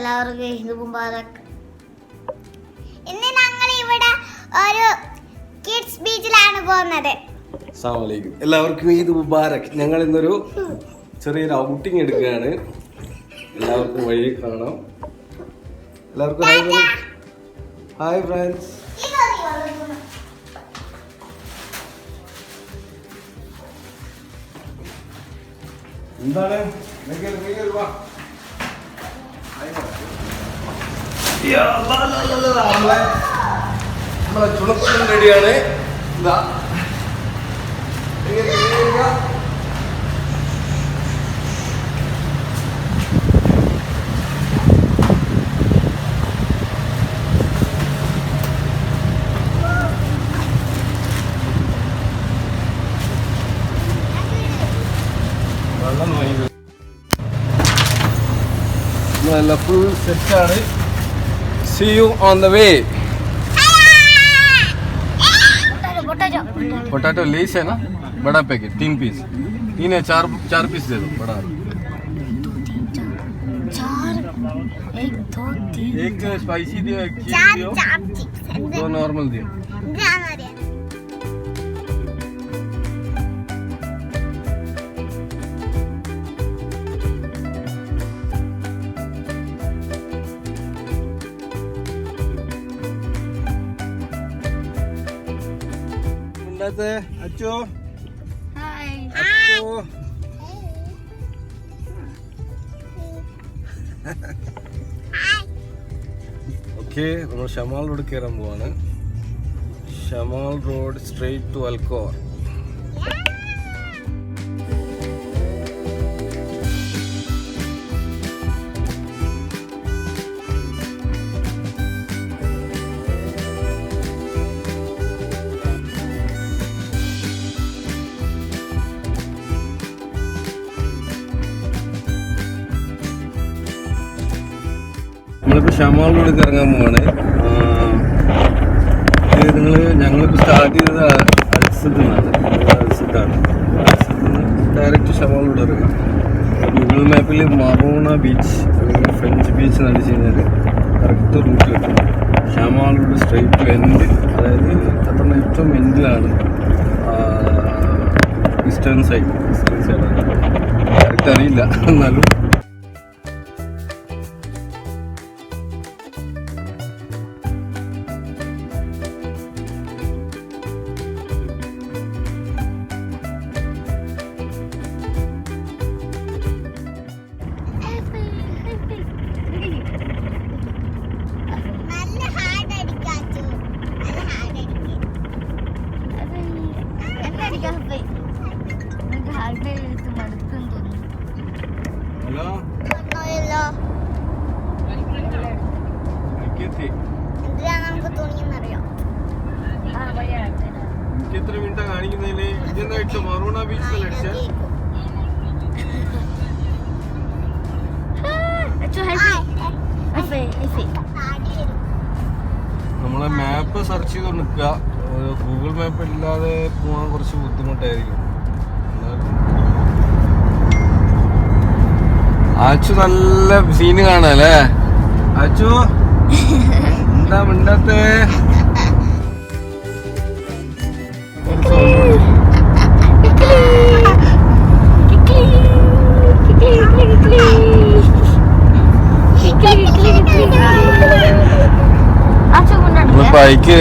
എല്ലാവർക്കും മുബാറക് ഇന്ന് ഞങ്ങൾ ഇവിടെ ഒരു കിഡ്സ് ബീച്ചിലാണ് പോകുന്നത്. അസ്സാമലൈക്കും എല്ലാവർക്കും ഈദ് മുബാറക്. ഞങ്ങൾ ഇന്നൊരു ചെറിയൊരു ഔട്ടിംഗ് എടുക്കുകയാണ്. എല്ലാവർക്കും വഴി കാണാം. എല്ലാവർക്കും ഹായ്. Hi friends. എന്താണ്? വാ. നമ്മളെ നമ്മളെ ചുണക്കുട്ടൻ റെഡിയാണ്. ഇതാ. നല്ല ഫുൾ സെറ്റാണ് See you on the way. Potato Lay's है ना? बड़ा पैकेट तीन पीस तीन है चार चार पीस दे दो बड़ा एक दो तीन। एक स्पाइसी दियो एक चीज़ दियो। दो नॉर्मल दियो। അച്ചോ. അച്ചു അച്ചോ. ഓക്കെ നമ്മൾ ഷമാൽ റോഡ് കയറാൻ പോവാണ്. Shamal road straight to Al Khor നമ്മളിപ്പോൾ ഷമാൾ റോഡിൽ ഇറങ്ങാൻ പോവാണ്. നിങ്ങൾ ഞങ്ങളിപ്പോൾ സ്റ്റാർട്ട് ചെയ്തത് അൽസത്ത് നിന്നാണ് അൽസത്താണ് ഡയറക്റ്റ് ഷമാൾ റോഡ് ഇറങ്ങാം. ഗൂഗിൾ മാപ്പിൽ മറോണ ബീച്ച് അല്ലെങ്കിൽ ഫ്രഞ്ച് ബീച്ച് എന്ന് അടിച്ച് കഴിഞ്ഞാൽ കറക്റ്റ് റൂട്ട് കിട്ടും ഷമാളിലൂടെ റോഡ് സ്ട്രെയിറ്റ് ടു എൻഡ് അതായത് ഖത്തറിന്റെ ഏറ്റവും എൻഡിലാണ് ഈസ്റ്റേൺ സൈഡ് ഈസ്റ്റേൺ സൈഡാണ് കറക്റ്റ് അറിയില്ല. എന്നാലും മാപ്പ് സെർച്ച് ചെയ്ത് നിൽക്കുക. ഗൂഗിൾ മാപ്പ് ഇല്ലാതെ പോകാൻ കുറച്ച് ബുദ്ധിമുട്ടായിരിക്കും. അച്ചു നല്ല സീന് കാണാല്ലേ അച്ചു എന്താ മിണ്ടാത്തേ?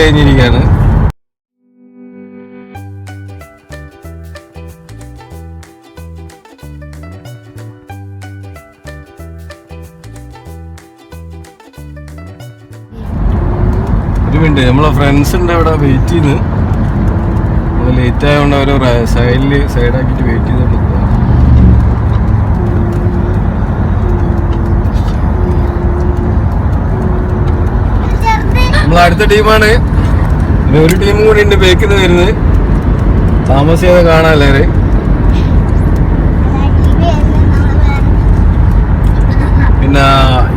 ബൈക്ക് കഴിഞ്ഞിരിക്കാണ് ഒരു മിനിറ്റ് നമ്മളെ ഫ്രണ്ട്സ് ഉണ്ട് അവിടെ വെയിറ്റ് ചെയ്ത്. ലേറ്റ് ആയതുകൊണ്ട് അവർ സൈഡിൽ സൈഡാക്കിയിട്ട് വെയിറ്റ് നിൽക്കുക നമ്മൾ അടുത്ത ടീമാണ് ഇനി ഒരു ടീമും കൂടി ഉണ്ട് ബേക്കിൽ വരുന്നത്. താമസിയാതെ കാണാല്ലേ പിന്നെ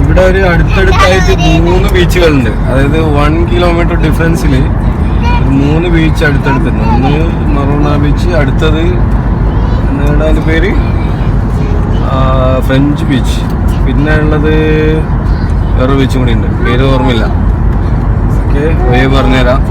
ഇവിടെ ഒരു അടുത്തടുത്തായിട്ട് മൂന്ന് ബീച്ചുകളുണ്ട് അതായത് വൺ കിലോമീറ്റർ ഡിഫറൻസിൽ മൂന്ന് ബീച്ച് അടുത്തടുത്തുണ്ട്. ഒന്ന് മറോണ ബീച്ച് അടുത്തത് എന്താണ് അതിന്റെ പേര്? ഫ്രഞ്ച് ബീച്ച് പിന്നെ ഉള്ളത് വേറെ ബീച്ചും കൂടി ഉണ്ട്. പേര് ഓർമ്മയില്ല. ഓക്കെ വേ പറഞ്ഞുതരാം.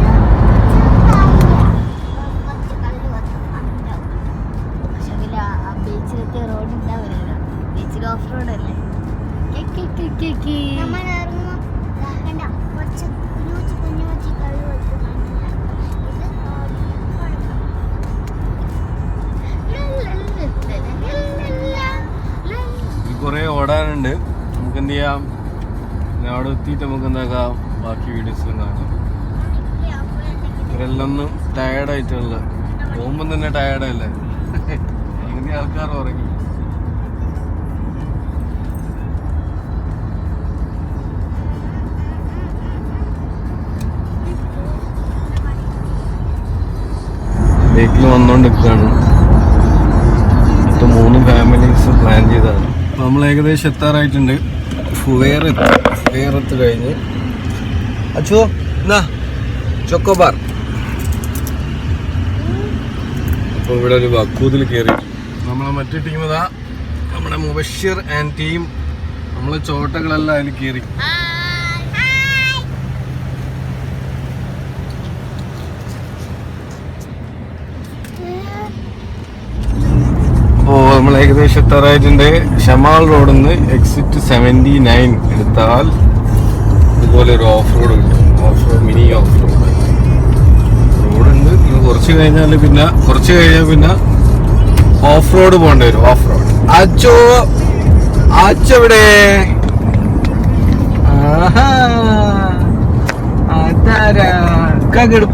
എത്തിയിട്ട് നമുക്ക് എന്താക്കാം ബാക്കി വീഡിയോസിലും കാണാം. ഇവരെല്ലൊന്നും ടയർഡായിട്ടുള്ള പോകുമ്പം തന്നെ ടയർഡല്ലേ അങ്ങനെ ആൾക്കാർ ഉറങ്ങി വീട്ടിൽ വന്നുകൊണ്ടിരിക്കുകയാണ് മൊത്തം മൂന്ന് ഫാമിലീസ് പ്ലാൻ അപ്പോൾ നമ്മൾ ഏകദേശം എത്താറായിട്ടുണ്ട്. ഫുവേറത്ത് ഫുവേറത്ത് കഴിഞ്ഞ് അച്ചു എന്നാ ചൊക്കോബാർ അപ്പോൾ ഇവിടെ ഒരു വക്കൂതിൽ കയറി നമ്മളെ മറ്റു ടീം ഇതാ. നമ്മുടെ മുബഷിർ ആൻഡ് ടീം നമ്മളെ ചോട്ടകളെല്ലാം അതിൽ കയറി അപ്പോൾ നമ്മൾ ഏകദേശം എത്താറായിട്ടുണ്ട് ഷമാൽ റോഡിൽ നിന്ന് എക്സിറ്റ് സെവന്റി നയൻ എടുത്താൽ ഇതുപോലെ ഒരു ഓഫ് റോഡ് കിട്ടും off road mini off road റോഡുണ്ട്. ഇത് കുറച്ച് കഴിഞ്ഞാൽ പിന്നെ കുറച്ച് കഴിഞ്ഞാൽ പിന്നെ ഓഫ് റോഡ് പോകേണ്ടി വരും. ഓഫ് റോഡ് അച്ചോ അച്ചവിടെ അതാരാ?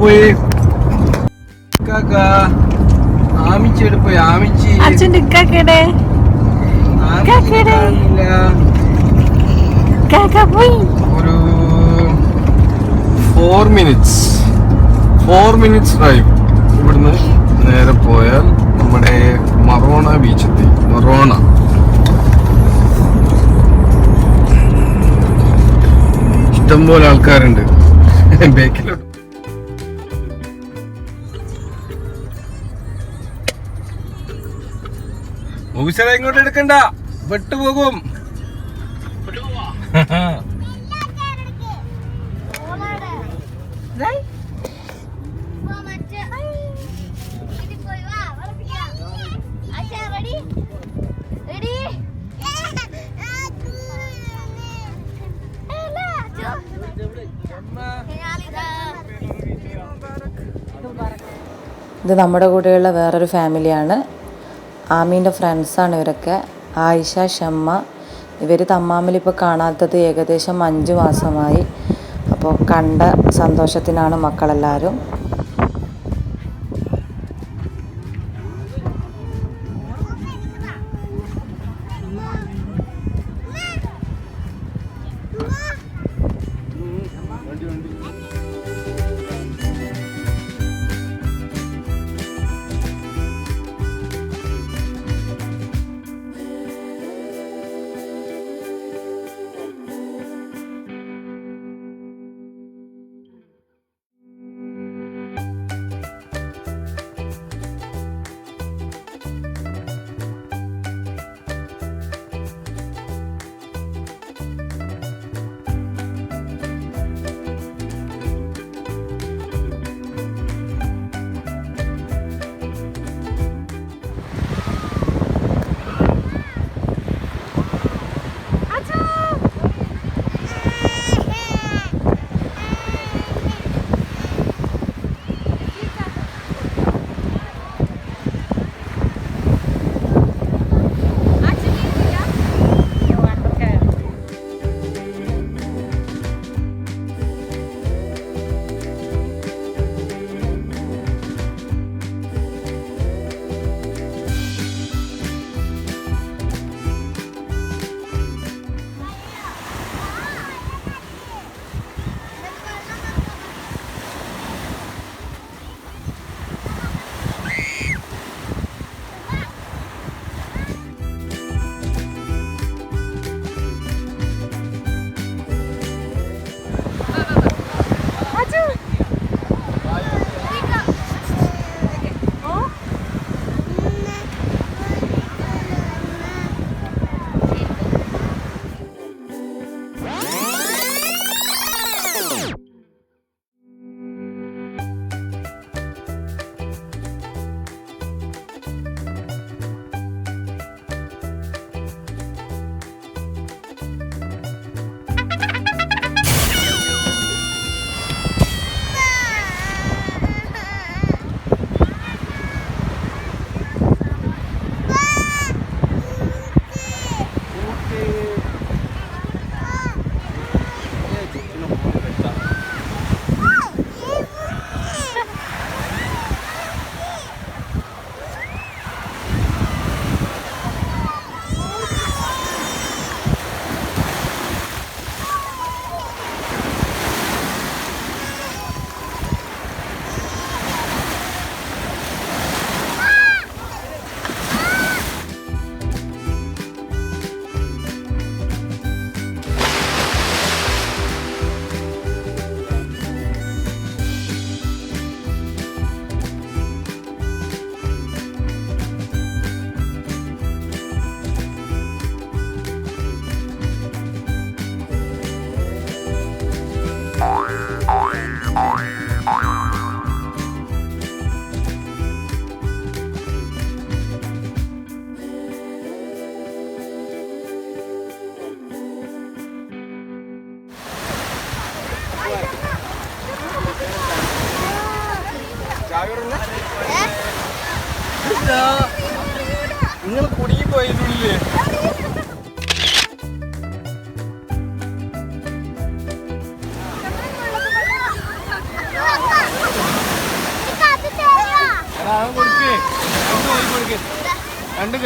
പോയി? കാക്ക. പോയി ആമിച്ചി അച്ഛന്റെ ഇക്കാക്കടെ ആമിച്ചി ഒരു four minutes four minutes drive ഇവിടുന്ന് നേരെ പോയാൽ നമ്മുടെ മറോണ ബീച്ചെത്തി. മറോണ. ഇഷ്ടംപോലെ ആൾക്കാരുണ്ട്. ബേക്കിലോട്ട് ഓഫീസറെ ഇങ്ങോട്ട് എടുക്കണ്ട. വിട്ടുപോകും. ഇത് നമ്മുടെ കൂടെയുള്ള വേറൊരു ഫാമിലിയാണ് ആമീന്റെ ഫ്രണ്ട്സാണ് ഇവരൊക്കെ. ആയിഷ ഷമ്മ. ഇവർ തമ്മാമിൽ ഇപ്പോൾ കാണാത്തത് ഏകദേശം അഞ്ച് മാസമായി. അപ്പോൾ കണ്ട സന്തോഷത്തിനാണ് മക്കളെല്ലാവരും.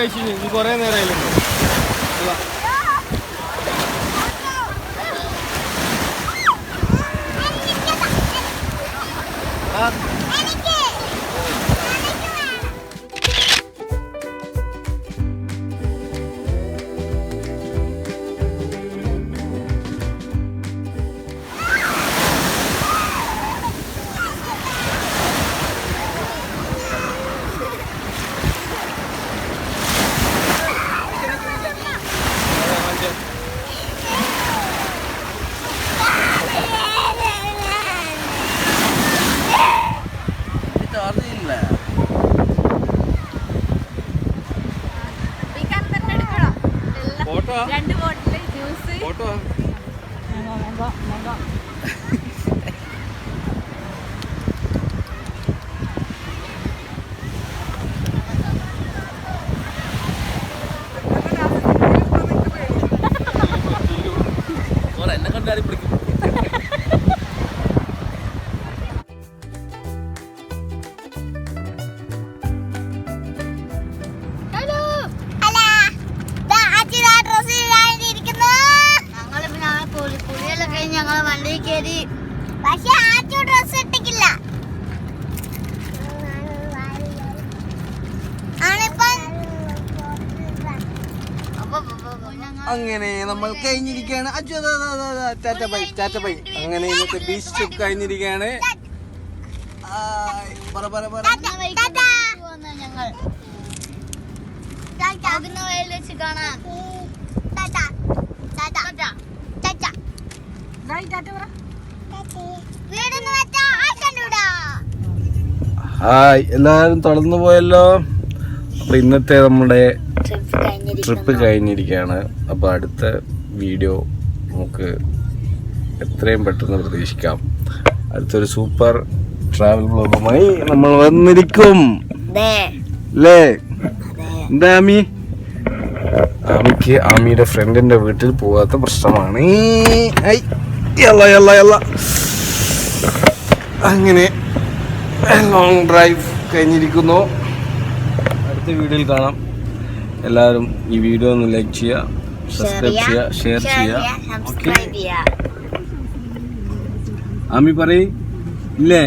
കഴിച്ചു കുറേ നേരമായില്ലേ എന്നെ അങ്ങനെ നമ്മൾ കഴിഞ്ഞിരിക്കുകയാണ്. അച്ഛോ, ടാറ്റ ബൈ ടാറ്റ ബൈ അങ്ങനെ ഇന്നത്തെ ബീച്ച് ട്രിപ്പ് കഴിഞ്ഞിരിക്കുകയാണ്. പറ പറ പറ. ഹായ് എല്ലാരും തളർന്നു പോയല്ലോ. അപ്പൊ ഇന്നത്തെ നമ്മുടെ ട്രിപ്പ് കഴിഞ്ഞിരിക്കുകയാണ്. അപ്പോൾ അടുത്ത വീഡിയോ നമുക്ക് എത്രയും പെട്ടെന്ന് പ്രതീക്ഷിക്കാം. അടുത്തൊരു സൂപ്പർ ട്രാവൽ ബ്ലോഗുമായി നമ്മൾ വന്നിരിക്കും. അല്ലേ എന്താ ആമി? ആമിക്ക് ആമിയുടെ ഫ്രണ്ടിന്റെ വീട്ടിൽ പോകാത്ത പ്രശ്നമാണ്. അങ്ങനെ ലോങ് ഡ്രൈവ് കഴിഞ്ഞിരിക്കുന്നു. അടുത്ത വീഡിയോയിൽ കാണാം. എല്ലാവരും ഈ വീഡിയോ ഒന്ന് ലൈക്ക് ചെയ്യുക സബ്സ്ക്രൈബ് ചെയ്യുക ഷെയർ ചെയ്യുക. ഓക്കെ ആമി പറയ്. ഇല്ലേ?